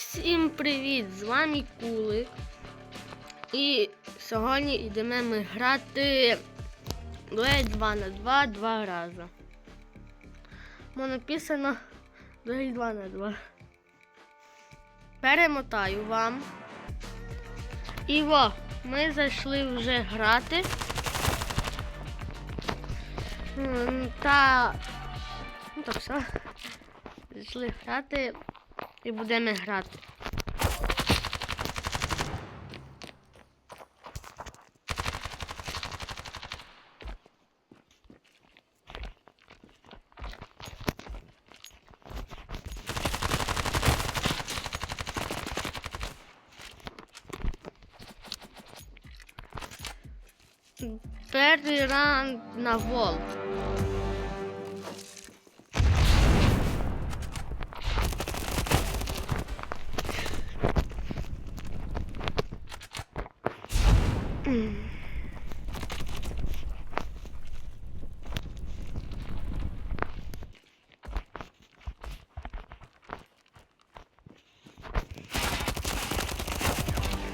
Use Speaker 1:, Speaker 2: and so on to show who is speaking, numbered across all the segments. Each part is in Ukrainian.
Speaker 1: Всім привіт! З вами Кулик. І сьогодні йдемо ми грати дуель 2 на 2 два рази. Мо написано дуель 2 на 2. Перемотаю вам. І во, ми зайшли вже грати. Та. Ну так все. Зайшли грати і будемо грати. Перший раунд на вол.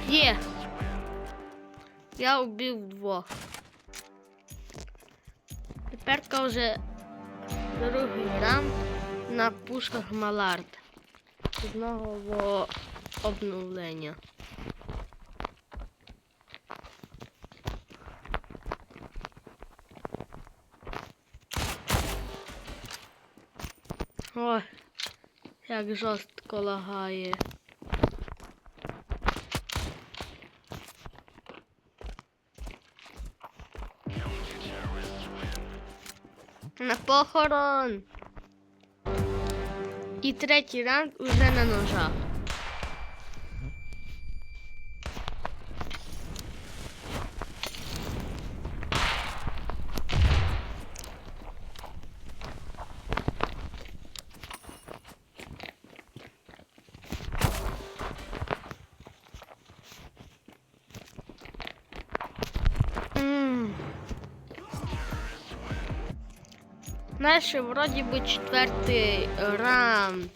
Speaker 1: Є. Я убив двох. Теперка вже другий раунд на пушках Малард. Одного обновлення. Ой, як жорстко лагає. На похорон. І третій ранг уже на ножах. Наш вроді би четвертий раунд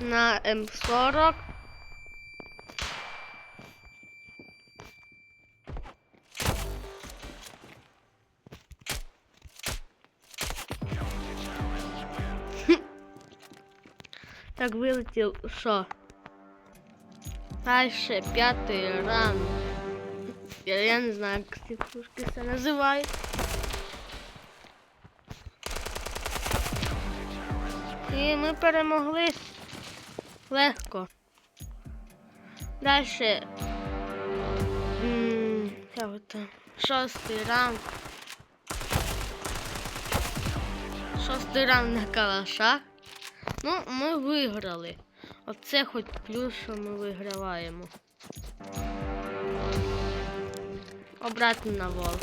Speaker 1: на М40. Так вилетів, що? Дальше п'ятий раунд. Я, я не знаю, як ці пушки це І ми перемогли легко. Далі. м, Шостий раунд. Шостий раунд на калашах. Ну, ми виграли. Оце хоч плюс, що ми виграваємо. Обратно на вол.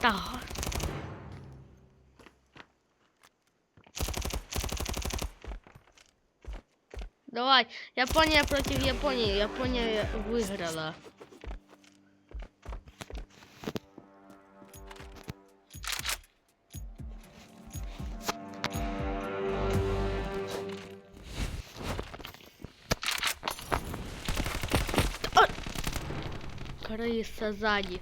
Speaker 1: Так. Давай, Япония против Японии. Япония выиграла. Крыса сзади.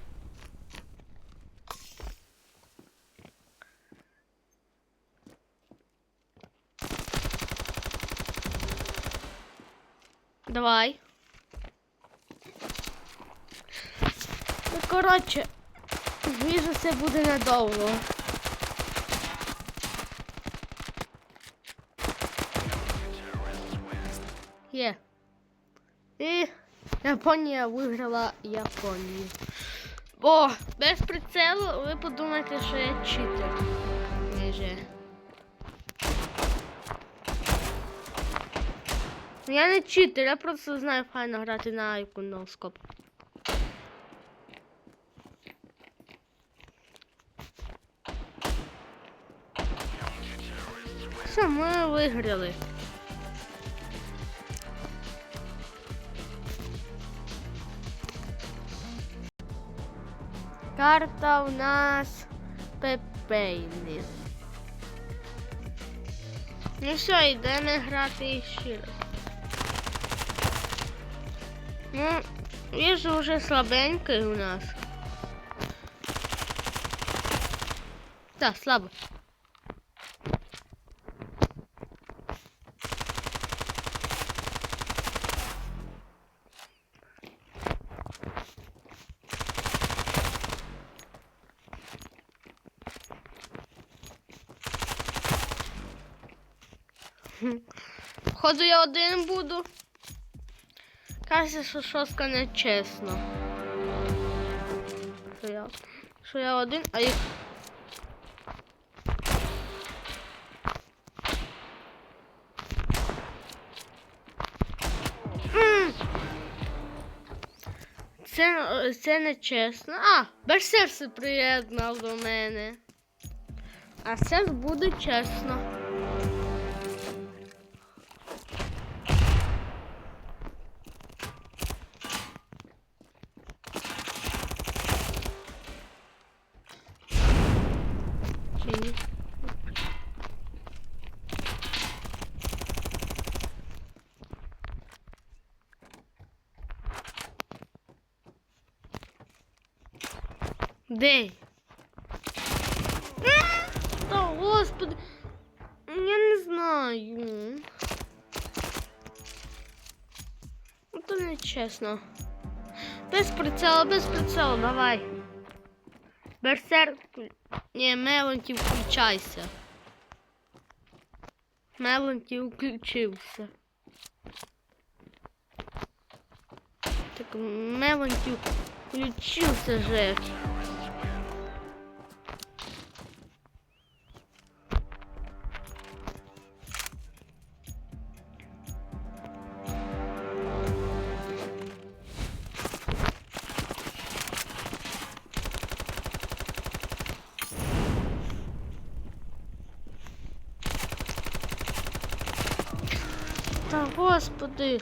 Speaker 1: Коротше, віжу, це буде недовго. Є. І Японія виграла Японію. Бо без прицелу ви подумаєте, що я читер. Ніже. Я не читер, я просто знаю файно грати на айку Все, ми виграли. Карта у нас Пепейни. Ну все, йдемо грати ще раз. Ну, він же вже слабенький у нас. Так, слабо. Походу я один буду. Кажеться, що шостка не чесно. Що я, що я один, а їх. Це, це не чесно. А, Берсерс приєднав до мене. А це буде чесно. Ні? Де? Та господи, я не знаю. Ну, не чесно. Без прицела, без прицела, давай. Берсерк. Ні, Меланті включайся. Меланті включився. Так, Меланті включився же. Господи.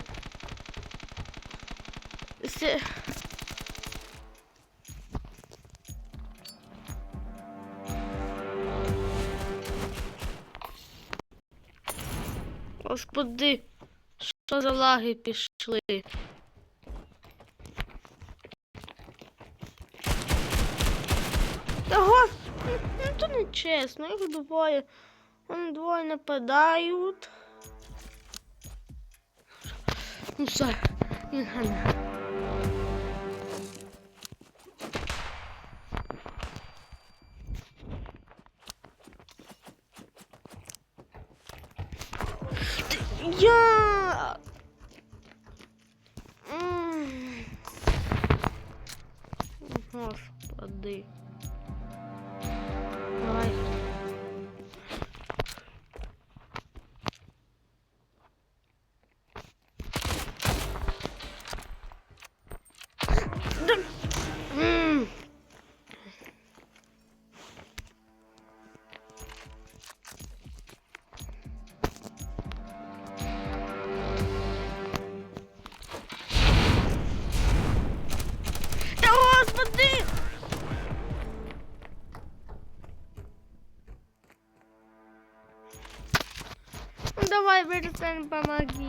Speaker 1: Це... Господи, що за лаги пішли? Та господи, ну то не чесно, їх двоє. Вони двоє нападають. Ну все, не гана. Я. Господи. Да. М. Та господи! Ну давай, Берсен, помоги.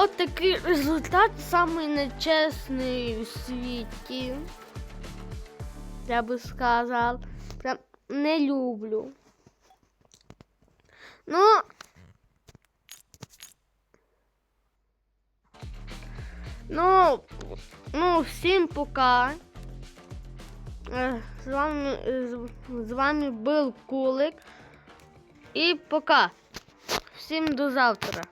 Speaker 1: От такий результат самий нечесний у світі. Я би сказав. Прям не люблю. Ну. Ну, ну, всім пока. З вами, з вами був Кулик. І пока. Всім до завтра.